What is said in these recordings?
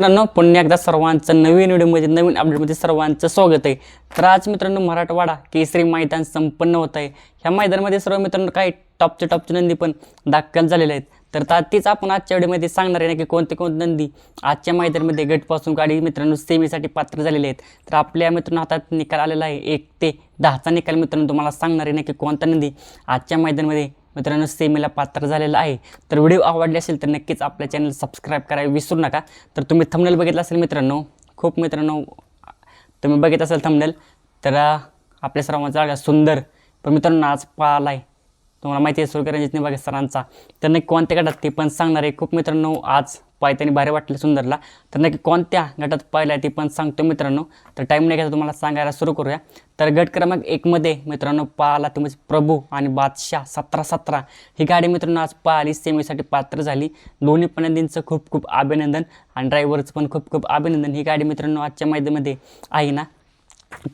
मित्रांनो पुन्हा एकदा सर्वांचं नवीन व्हिडिओमध्ये नवीन अपडेटमध्ये सर्वांचं स्वागत आहे. तर आज मित्रांनो मराठवाडा केसरी मैदान संपन्न होत आहे. ह्या मैदानामध्ये सर्व मित्रांनो काही टॉपचे टॉपचे नंदी पण दाखल झालेले आहेत. तर ता- तीच आपण आजच्या व्हिडिओमध्ये सांगणार आहे ना की कोणते कोणते नंदी आजच्या मैदानामध्ये गटपासून गाडी मित्रांनो सेमीसाठी पात्र झालेले आहेत. तर आपल्या मित्रांनो हातात निकाल आलेला आहे. एक ते दहाचा निकाल मित्रांनो तुम्हाला सांगणार आहे ना की कोणता नंदी आजच्या मैदानामध्ये मित्रांनो सेमीला पात्र झालेला आहे. तर व्हिडिओ आवडले असेल तर नक्कीच आपल्या चॅनल सबस्क्राईब करायला विसरू नका. तर तुम्ही थंबनेल बघितलं असेल मित्रांनो खूप मित्रांनो तुम्ही बघित असाल थंबनेल तर आपल्या सर्वांचा आला सुंदर. पण मित्रांनो आज पाहिला आहे. तुम्हाला माहिती आहे सुरकर रणजितने बघा सरांचा. तर कोणत्या गटात ते पण सांगणार आहे. खूप मित्रांनो आज पाय भारी वाटले सुंदरला. तर नक्की कोणत्या गटात पाहिलं आहे ते पण सांगतो मित्रांनो. तर टाईम नाही घ्यायचा तुम्हाला सांगायला सुरू करूया. तर गट क्रमांक एकमध्ये मित्रांनो पाहिला तुम्ही प्रभू आणि बादशाह सतरा सतरा. ही गाडी मित्रांनो आज पाहिली सेमीसाठी पात्र झाली. दोन्ही पणंदींचं खूप खूप अभिनंदन आणि ड्रायव्हरचं पण खूप खूप अभिनंदन. ही गाडी मित्रांनो आजच्या मैदानामध्ये आहे ना?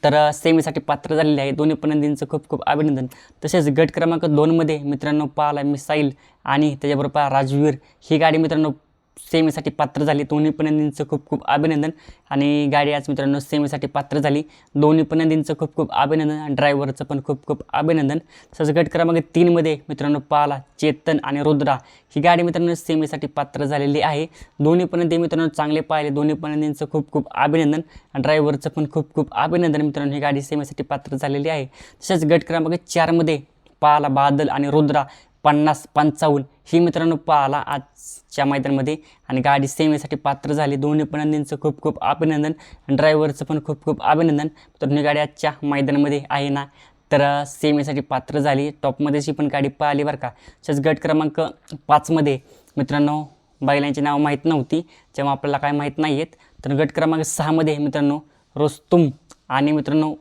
तर सेमीसाठी पात्र झालेले आहे. दोन्ही पणंदींचं खूप खूप अभिनंदन. तसेच गट क्रमांक दोनमध्ये मित्रांनो पाहिला मिसाईल आणि त्याच्याबरोबर राजवीर. ही गाडी मित्रांनो सेमीसाठी पात्र झाली. दोन्ही पणंदींचं खूप खूप अभिनंदन. आणि गाडी आज मित्रांनो सेमीसाठी पात्र झाली. दोन्ही पणंदींचं खूप खूप अभिनंदन आणि ड्रायव्हरचं पण खूप खूप अभिनंदन. तसंच गट क्रमांक तीनमध्ये मित्रांनो पाला चेतन आणि रुद्रा ही गाडी मित्रांनो सेमीसाठी पात्र झालेली आहे. दोन्ही पणंदी मित्रांनो चांगले पाहिले. दोन्ही पणंदींचं खूप खूप अभिनंदन आणि ड्रायव्हरचं पण खूप खूप अभिनंदन मित्रांनो ही गाडी सेमीसाठी पात्र झालेली आहे. तसेच गट क्रमांक चारमध्ये पाला बादल आणि रुद्रा पन्नास पंचावन्न ही मित्रांनो पाहिला आजच्या मैदानामध्ये. आणि गाडी सेवेसाठी पात्र झाली. दोन्ही पणंदींचं खूप खूप अभिनंदन. आणि ड्रायव्हरचं पण खूप खूप अभिनंदन. मित्रांनो ही गाडी आजच्या मैदानामध्ये आहे ना. तर सेवेसाठी पात्र झाली. टॉपमध्येची पण गाडी पाहिली बरं का. तसेच गट क्रमांक पाचमध्ये मित्रांनो बैलांची नावं माहीत नव्हती. जेव्हा आपल्याला काय माहीत नाही आहेत तर गट क्रमांक सहामध्ये मित्रांनो रोस्तुम आणि मित्रांनो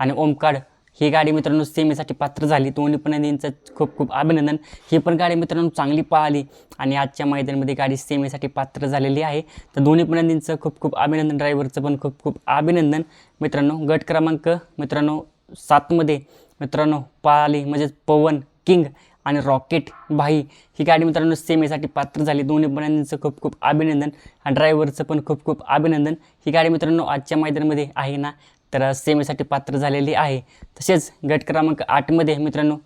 आणि ओमकाड ही गाडी मित्रांनो सेमीसाठी पात्र झाली. दोन्ही पणंदींचं खूप खूप अभिनंदन. ही पण गाडी मित्रांनो चांगली पाहिली आणि आजच्या मैदानामध्ये गाडी सेमीसाठी पात्र झालेली आहे. तर दोन्ही पणंदींचं खूप खूप अभिनंदन. ड्रायव्हरचं पण खूप खूप अभिनंदन. मित्रांनो गट क्रमांक मित्रांनो सातमध्ये मित्रांनो पाली म्हणजेच पवन किंग आणि रॉकेट भाई. ही गाडी मित्रांनो सेमीसाठी पात्र झाली. दोन्ही पणंदींचं खूप खूप अभिनंदन आणि ड्रायव्हरचं पण खूप खूप अभिनंदन. ही गाडी मित्रांनो आजच्या मैदानामध्ये आहे ना? तर सेमीसाठी पात्र झालेली आहे. तसेच गट क्रमांक आठमध्ये मित्रांनो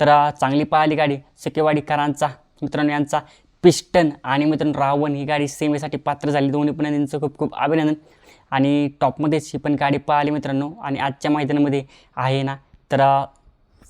तर चांगली पाहिली गाडी सकेवाडीकरांचा मित्रांनो यांचा पिस्टन आणि मित्रांनो रावण ही गाडी सेमीसाठी पात्र झाली. दोन्ही पण यांचं खूप खूप अभिनंदन. आणि टॉपमध्येच ही पण गाडी पाहिली मित्रांनो. आणि आजच्या मैदानामध्ये आहे ना तर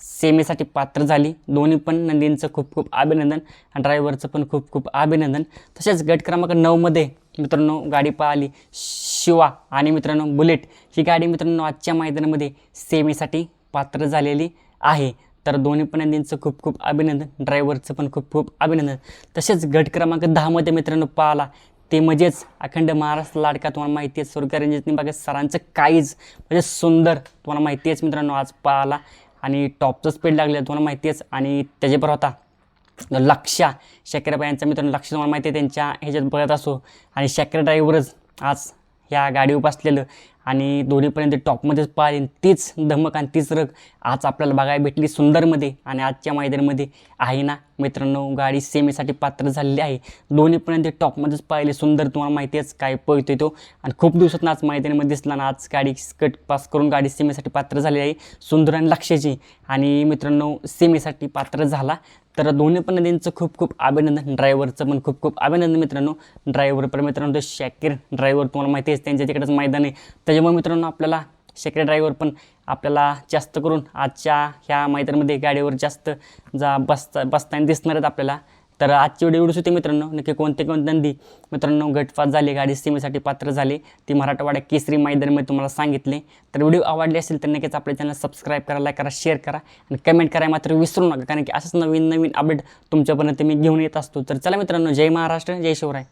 सेमीसाठी पात्र झाली. दोन्ही पण नंदींचं खूप खूप अभिनंदन आणि ड्रायव्हरचं पण खूप खूप अभिनंदन. तसेच गट क्रमांक नऊमध्ये मित्रांनो गाडी पाहिली शिवा आणि मित्रांनो बुलेट. ही गाडी मित्रांनो आजच्या मैदानामध्ये सेमीसाठी पात्र झालेली आहे. तर दोन्ही पण नंदींचं खूप खूप अभिनंदन. ड्रायव्हरचं पण खूप खूप अभिनंदन. तसेच गट क्रमांक दहामध्ये मित्रांनो पाहिला. ते म्हणजेच अखंड महाराष्ट्र लाडका तुम्हाला माहिती आहे. स्वर्ग रणजितनी सरांचं काहीच म्हणजे सुंदर तुम्हाला माहिती आहेच मित्रांनो आज पाहिला. आणि टॉपचं स्पीड लागलं तुम्हाला माहिती आहेच. आणि त्याच्याबरोबर होता लक्षा शॅकराबाई यांचा मित्रांनो लक्ष तुम्हाला माहिती आहे त्यांच्या ह्याच्यात बघत असो. आणि शॅकर ड्रायव्हरच आज ह्या गाडीवर बसलेलं. आणि दोन्हीपर्यंत टॉपमध्येच पाहिली तीच धमक आणि तीच रग आज आपल्याला बघायला भेटली सुंदरमध्ये आणि आजच्या मैदानामध्ये आहे ना? मित्रांनो गाडी सेमीसाठी पात्र झालेली आहे. दोन्हीपर्यंत टॉपमध्येच पाहिले सुंदर तुम्हाला माहिती आहेच काय पळतो तो. आणि खूप दिवसात आज मैदानामध्ये दिसला ना आज गाडी कट पास करून गाडी सेमीसाठी पात्र झालेली आहे. सुंदर आणि लक्षाची. आणि मित्रांनो सेमीसाठी पात्र झाला. तर दोन्ही पण नदींचं खूप खूप अभिनंदन. ड्रायव्हरचं पण खूप खूप अभिनंदन मित्रांनो. ड्रायव्हर पण मित्रांनो ते शॅकीर ड्रायव्हर तुम्हाला माहिती आहे त्यांच्या तिकडेच मैदान आहे. त्याच्यामुळे मित्रांनो आपल्याला शेकडे ड्रायव्हर पण आपल्याला जास्त करून आजच्या ह्या मैदानामध्ये गाडीवर जास्त जा बसता बसताना दिसणार आहेत आपल्याला. तर आजची व्हिडिओ एवढीच होती मित्रांनो. नक्की कोणते कोणते नंदी मित्रांनो गटपास झाले गाडी सीमेसाठी पात्र झाले. ती मराठवाडा केसरी मैदानामध्ये तुम्हाला सांगितले. तर व्हिडिओ आवडले असेल तर नक्कीच आपल्या चॅनल सबस्क्राईब करा लाईक करा शेअर करा आणि कमेंट करायला मात्र विसरू नका. कारण की असंच नवीन नवीन अपडेट तुमच्यापर्यंत मी घेऊन येत असतो. तर चला मित्रांनो जय महाराष्ट्र जय शिवराय.